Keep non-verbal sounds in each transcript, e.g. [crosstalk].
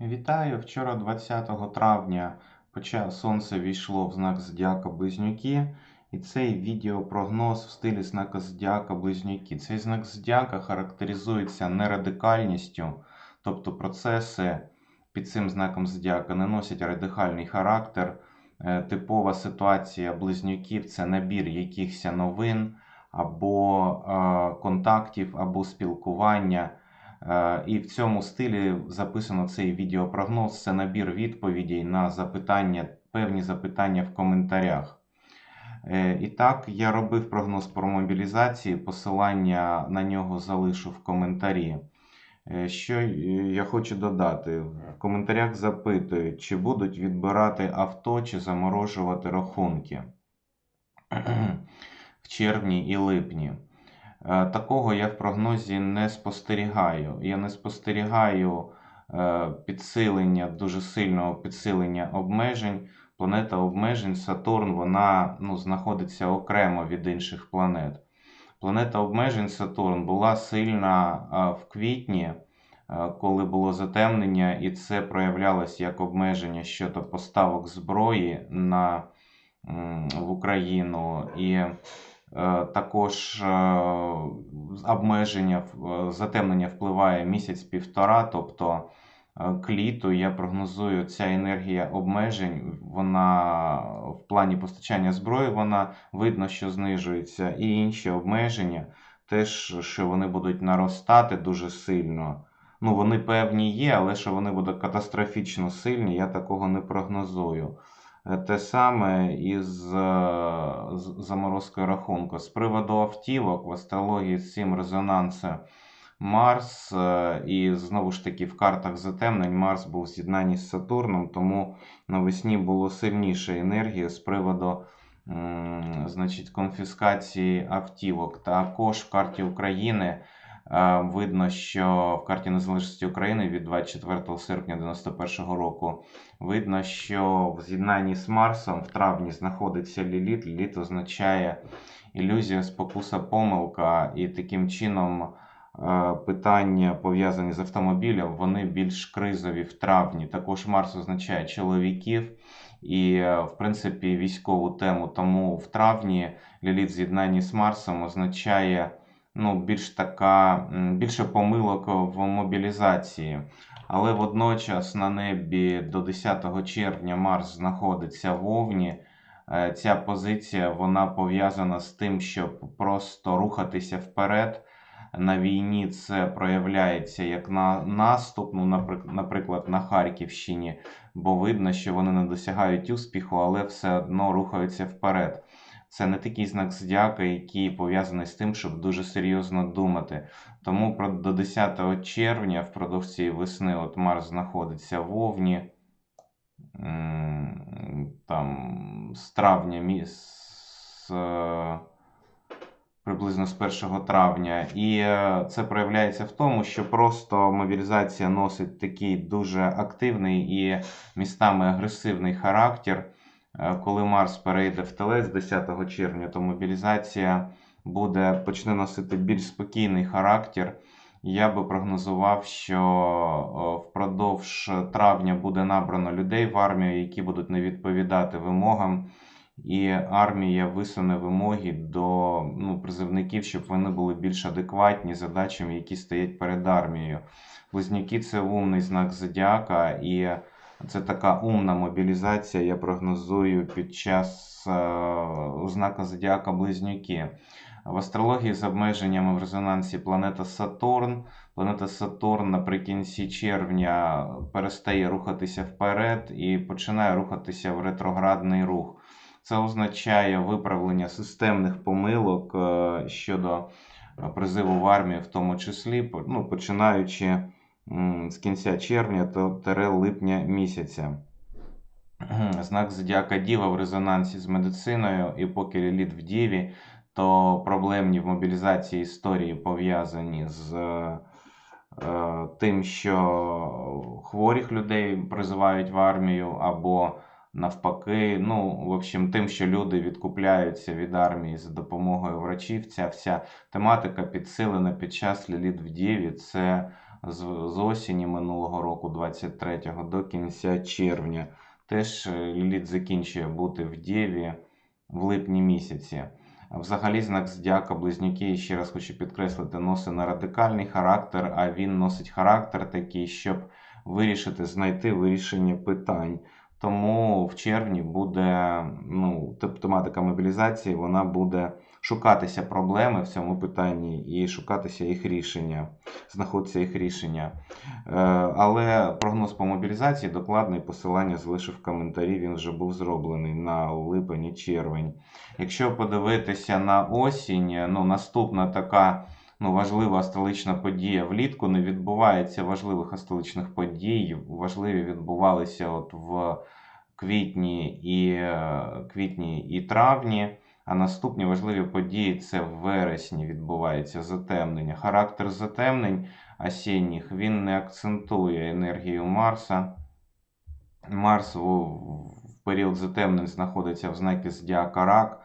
Вітаю! Вчора, 20 травня, сонце війшло в знак Зодіака Близнюки, і цей відеопрогноз в стилі знака Зодіака Близнюки. Цей знак Зодіака характеризується нерадикальністю, тобто процеси під цим знаком Зодіака не носять радикальний характер. Е, Типова ситуація близнюків це набір якихось новин або е, контактів, або спілкування. Е, І в цьому стилі записано цей відеопрогноз. Це набір відповідей на запитання, певні запитання в коментарях. Е, І так, я робив прогноз про мобілізації, посилання на нього залишу в коментарі. Е, Що я хочу додати? В коментарях запитують, чи будуть відбирати авто, чи заморожувати рахунки [clears throat] в червні і липні. Е, Такого я в прогнозі не спостерігаю. Я не спостерігаю е, підсилення, дуже сильного підсилення обмежень. Планета обмежень Сатурн вона ну, знаходиться окремо від інших планет. Планета обмежень Сатурн була сильна в квітні, е, коли було затемнення, і це проявлялось як обмеження щодо поставок зброї на, в Україну. І е, також е, обмеження, е, затемнення впливає місяць-півтора, тобто е, к літу я прогнозую, ця енергія обмежень, вона в плані постачання зброї, вона видно, що знижується, і інші обмеження, теж, що вони будуть наростати дуже сильно. Ну, вони певні є, але що вони будуть катастрофічно сильні, я такого не прогнозую. Е, Те саме із е, заморозкою рахунку. З приводу автівок в астрології з цим резонансом Марс, е, і знову ж таки в картах затемнень Марс був в з'єднанні з Сатурном, тому навесні було сильніше енергія з приводу значить, конфіскації автівок. Також в карті України видно, що в карті Незалежності України від 24 серпня 91 року видно, що в з'єднанні з Марсом в травні знаходиться Ліліт. Ліліт означає ілюзія, спокуса, помилка, і таким чином е, питання, пов'язані з автомобілем, вони більш кризові в травні. Також Марс означає чоловіків і, е, в принципі, військову тему. Тому в травні Ліліт з'єднанні з Марсом означає ну, більш така, більше помилок в мобілізації. Але водночас на небі до 10 червня Марс знаходиться в Овні. Е, Ця позиція вона пов'язана з тим, щоб просто рухатися вперед. На війні це проявляється як на наступ, ну, наприклад, на Харківщині, бо видно, що вони не досягають успіху, але все одно рухаються вперед. Це не такий знак зодіака, який пов'язаний з тим, щоб дуже серйозно думати. Тому до 10 червня, впродовж цієї весни, от Марс знаходиться в Овні. Там з травня мі- з, е, приблизно з 1 травня. І е, це проявляється в тому, що просто мобілізація носить такий дуже активний і містами агресивний характер. Е, Коли Марс перейде в Телець 10 червня, то мобілізація буде почне носити більш спокійний характер. Я би прогнозував, що впродовж травня буде набрано людей в армію, які будуть не відповідати вимогам, і армія висуне вимоги до ну, призовників, щоб вони були більш адекватні задачам, які стоять перед армією. Близнюки це умний знак зодіака, і це така умна мобілізація. Я прогнозую під час е, знака зодіака Близнюки. В астрології з обмеженнями в резонансі планета Сатурн. Планета Сатурн наприкінці червня перестає рухатися вперед і починає рухатися в ретроградний рух. Це означає виправлення системних помилок е, щодо е, призиву в армію, в тому числі, ну, починаючи з кінця червня та липня місяця. Знак Зодіака Діва в резонансі з медициною, і поки Ліліт в Діві, то проблемні в мобілізації історії пов'язані з е, е, тим, що хворих людей призивають в армію, або навпаки, ну, в общем, тим, що люди відкупляються від армії за допомогою врачів. Ця вся тематика підсилена під час Ліліт в Діві. Це з, з осені минулого року, 23-го, до кінця червня. Теж е, Ліліт закінчує бути в Дєві в липні місяці. Взагалі, знак Зодіака Близнюки, ще раз хочу підкреслити, носить не радикальний характер, а він носить характер такий, щоб вирішити, знайти вирішення питань. Тому в червні буде ну, тематика мобілізації, вона буде шукатися проблеми в цьому питанні і шукатися їх рішення, знаходиться їх рішення. Е, Але прогноз по мобілізації докладний посилання залишив в коментарі, він вже був зроблений на липень і червень. Якщо подивитися на осінь, ну, наступна така ну, важлива астрологічна подія влітку не відбувається важливих астрологічних подій. Важливі відбувалися от в квітні і, е, квітні і травні. А наступні важливі події це в вересні відбувається затемнення. Характер затемнень осінніх він не акцентує енергію Марса. Марс в, період затемнень знаходиться в знакі Зодіака Рак.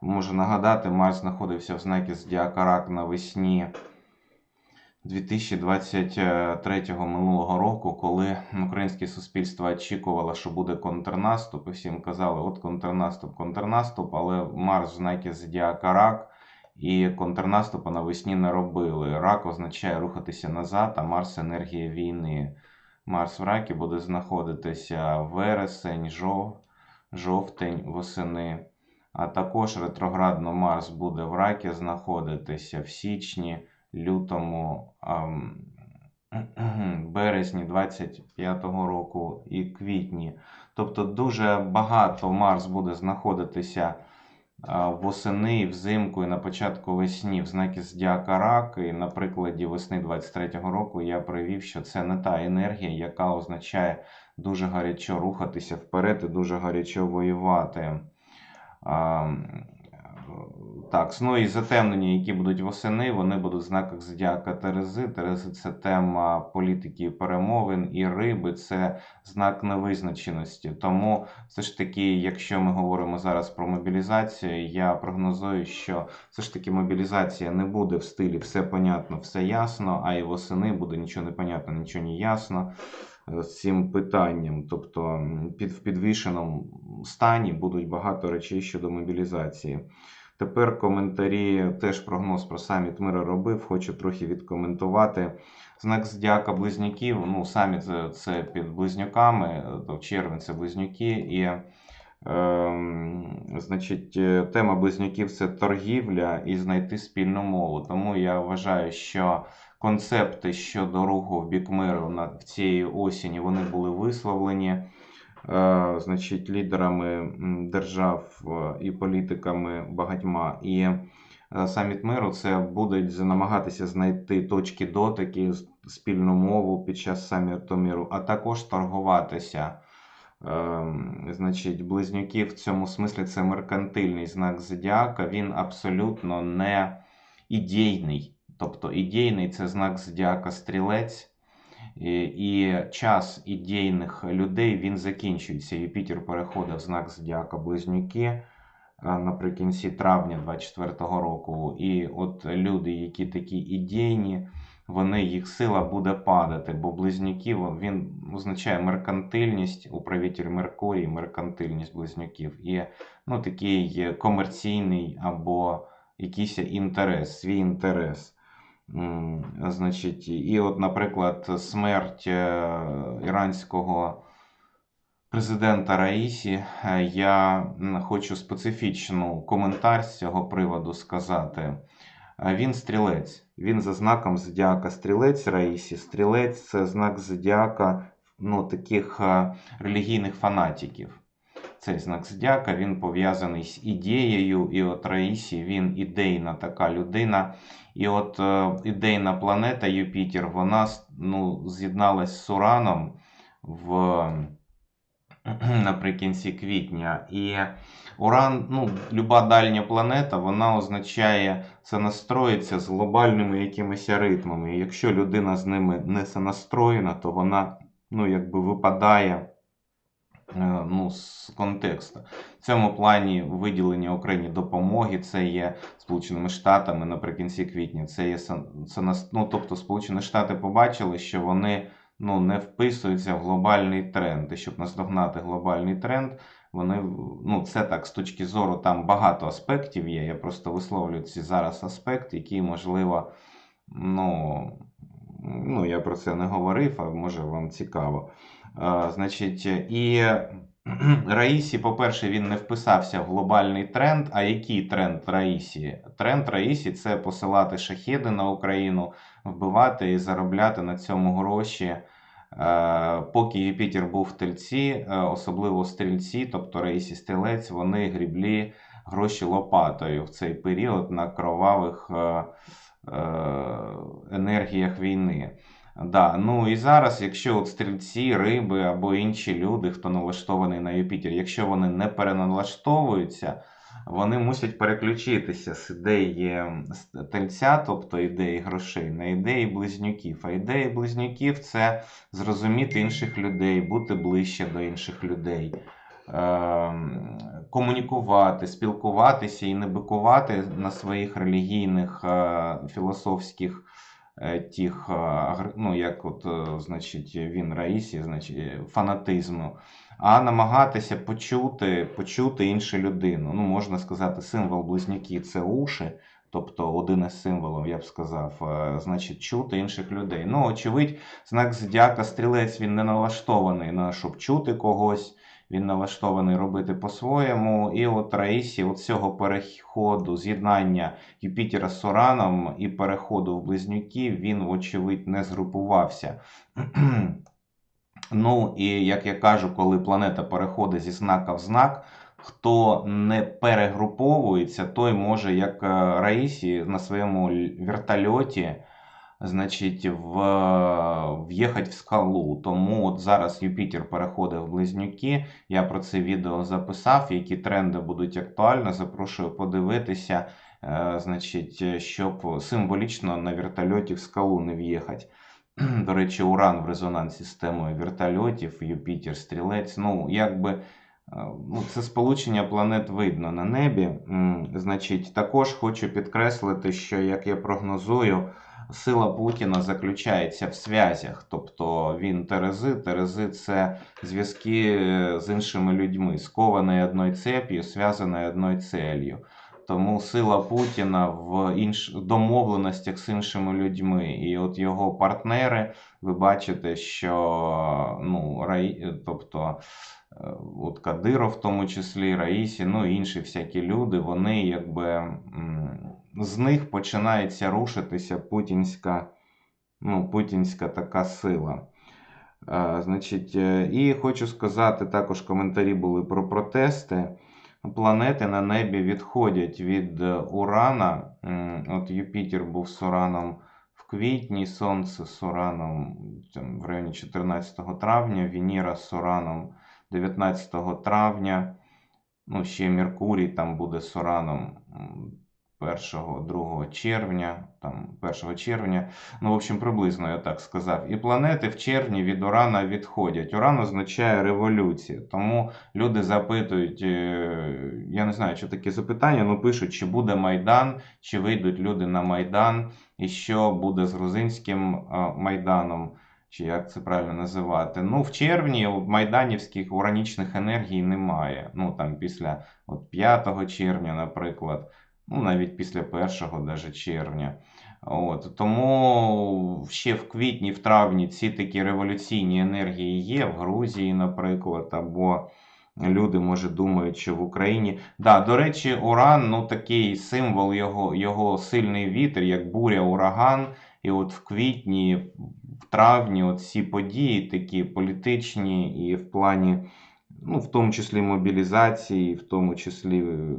Можу нагадати, Марс знаходився в знакі Зодіака Рак навесні 2023 минулого року, коли українське суспільство очікувало, що буде контрнаступ, і всім казали, от контрнаступ, контрнаступ, але Марс в знакі Зодіака Рак, і контрнаступу навесні не робили. Рак означає рухатися назад, а Марс енергія війни. Марс в ракі буде знаходитися вересень, жов, жовтень, восени. А також ретроградно Марс буде в ракі знаходитися в січні, лютому, [clears throat] березні 25-го року і квітні. Тобто дуже багато Марс буде знаходитися восени, взимку і на початку весні в знакі Зодіака Рак. І на прикладі весни 23-го року я привів, що це не та енергія, яка означає дуже гарячо рухатися вперед і дуже гарячо воювати. Так, ну і затемнення, які будуть восени, вони будуть в знаках Зодіака Терези. Терези це тема політики і перемовин, і риби це знак невизначеності. Тому все ж таки, якщо ми говоримо зараз про мобілізацію, я прогнозую, що все ж таки мобілізація не буде в стилі все понятно, все ясно, а і восени буде нічого не понятно, нічого не ясно з цим питанням. Тобто під, в підвішеному стані будуть багато речей щодо мобілізації. Тепер коментарі, теж прогноз про саміт мира робив, хочу трохи відкоментувати. Знак Зодіака Близнюків, ну, саміт це, під близнюками, то червень це близнюки. І, ем, значить, е, тема близнюків це торгівля і знайти спільну мову. Тому я вважаю, що концепти щодо руху в бік миру на в цієї осені вони були висловлені е, значить, лідерами держав е, і політиками багатьма. І е, саміт миру це будуть намагатися знайти точки дотики, спільну мову під час саміту миру, а також торгуватися. Ем, Значить, близнюки в цьому смислі це меркантильний знак зодіака. Він абсолютно не ідейний. Тобто ідейний це знак зодіака стрілець. І, і час ідейних людей він закінчується. Юпітер переходить в знак зодіака Близнюки е, наприкінці травня 24-го року. І от люди, які такі ідейні, вони їх сила буде падати, бо близнюків він означає меркантильність, управитель Меркурій, меркантильність близнюків. І ну, такий комерційний або якийсь інтерес, свій інтерес. Значить, і от, наприклад, смерть е, іранського президента Раїсі, е, я хочу специфічну коментар з цього приводу сказати. Е, Він стрілець. Він за знаком зодіака стрілець Раїсі. Стрілець це знак зодіака ну, таких релігійних фанатиків. Цей знак зодіака він пов'язаний з ідеєю, і от Раїсі він ідейна така людина. І от е, ідейна планета Юпітер, вона ну, з'єдналась з Ураном в, [clears throat] наприкінці квітня. І Уран, ну, люба дальня планета, вона означає це настроїться з глобальними якимись ритмами. І якщо людина з ними не сонастроєна, то вона ну, якби випадає ну, з контексту. В цьому плані виділення Україні допомоги це є Сполученими Штатами наприкінці квітня. Це є це нас- ну, тобто Сполучені Штати побачили, що вони ну, не вписуються в глобальний тренд. І щоб наздогнати глобальний тренд, вони ну, це так з точки зору там багато аспектів є. Я просто висловлюю ці зараз аспекти, які можливо, ну, ну я про це не говорив, а може вам цікаво. Е, значить, і Раїсі, по-перше, він не вписався в глобальний тренд. А який тренд Раїсі? Тренд Раїсі це посилати шахеди на Україну, вбивати і заробляти на цьому гроші. Е, Поки Юпітер був в тельці, е, особливо стрільці, тобто Раїсі Стрілець, вони гріблі гроші лопатою в цей період на кровавих енергіях війни. Да, ну і зараз, якщо от стрільці, риби або інші люди, хто налаштований на Юпітер, якщо вони не переналаштовуються, вони мусять переключитися з ідеї тельця, тобто ідеї грошей, на ідеї близнюків. А ідеї близнюків це зрозуміти інших людей, бути ближче до інших людей. ем, Комунікувати, спілкуватися і не бикувати на своїх релігійних е, філософських е, тих, е, ну, як от, е, значить, він Раїсі, значить, е, фанатизму, а намагатися почути, почути іншу людину. Ну, можна сказати, символ близнюки це уші, тобто один із символів, я б сказав, е, значить, чути інших людей. Ну, очевидь, знак зодіака стрілець він не налаштований на щоб чути когось. Він налаштований робити по-своєму. І от Раїсі, от цього переходу, з'єднання Юпітера з Ураном і переходу в близнюків, він, вочевидь, не згрупувався. [clears throat] Ну, і як я кажу, коли планета переходить зі знака в знак, хто не перегруповується, той може, як е, Раїсі, на своєму вертольоті, значить, в, в'їхати в скалу. Тому от зараз Юпітер переходить в близнюки. Я про це відео записав, які тренди будуть актуальні. Запрошую подивитися, е, значить, щоб символічно на вертольоті в скалу не в'їхати. До речі, Уран в резонансі з темою вертольотів, Юпітер, Стрілець. Ну, якби е, ну, це сполучення планет видно на небі. Значить, також хочу підкреслити, що як я прогнозую, сила Путіна заключається в зв'язях. Тобто він Терези. Терези це зв'язки е, з іншими людьми, сковані одною цеп'ю, зв'язані одною целью. Тому сила Путіна в інш... домовленостях з іншими людьми. І от його партнери, ви бачите, що ну, Раї... тобто, е, от Кадиров, в тому числі, Раїсі, ну і інші всякі люди, вони якби з них починається рушитися путінська, ну, путінська така сила. Е, Значить, е, і хочу сказати, також коментарі були про протести. Планети на небі відходять від е, Урана. От Юпітер був з Ураном в квітні, Сонце з Ураном там, в районі 14 травня, Венера з Ураном 19 травня. Ну, ще Меркурій там буде з Ураном 1-2 червня, там 1 червня. Ну, в общем, приблизно я так сказав. І планети в червні від Урана відходять. Уран означає революцію. Тому люди запитують, е, я не знаю, що таке запитання, ну пишуть, чи буде Майдан, чи вийдуть люди на Майдан, і що буде з грузинським е, Майданом. Чи як це правильно називати? Ну, в червні от майданівських уранічних енергій немає. Ну, там після от 5 червня, наприклад, ну, навіть після 1 даже червня. От, тому ще в квітні, в травні ці такі революційні енергії є в Грузії, наприклад, або люди, може, думають, що в Україні. Да, до речі, Уран, ну такий символ його, його сильний вітер, як буря, ураган. І от в квітні, в травні, ці події такі політичні і в плані, ну, в тому числі мобілізації, в тому числі е,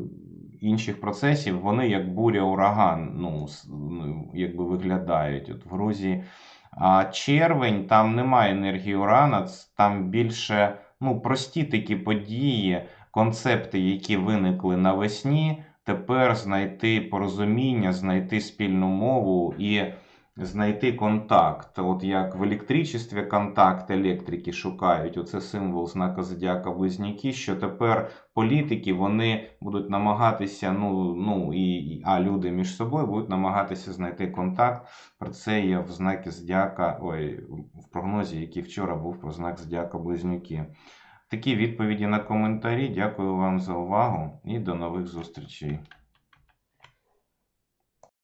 інших процесів, вони як буря ураган, ну, ну, якби виглядають от в Грузії. А червень там немає енергії урана, там більше ну, прості такі події, концепти, які виникли навесні, тепер знайти порозуміння, знайти спільну мову і знайти контакт. От як в електричестві контакт електрики шукають, оце символ знака зодіака Близнюки, що тепер політики вони будуть намагатися, ну, ну і, а люди між собою будуть намагатися знайти контакт. Про це є в знакі зодіака, ой, в прогнозі, який вчора був про знак зодіака Близнюки. Такі відповіді на коментарі. Дякую вам за увагу і до нових зустрічей.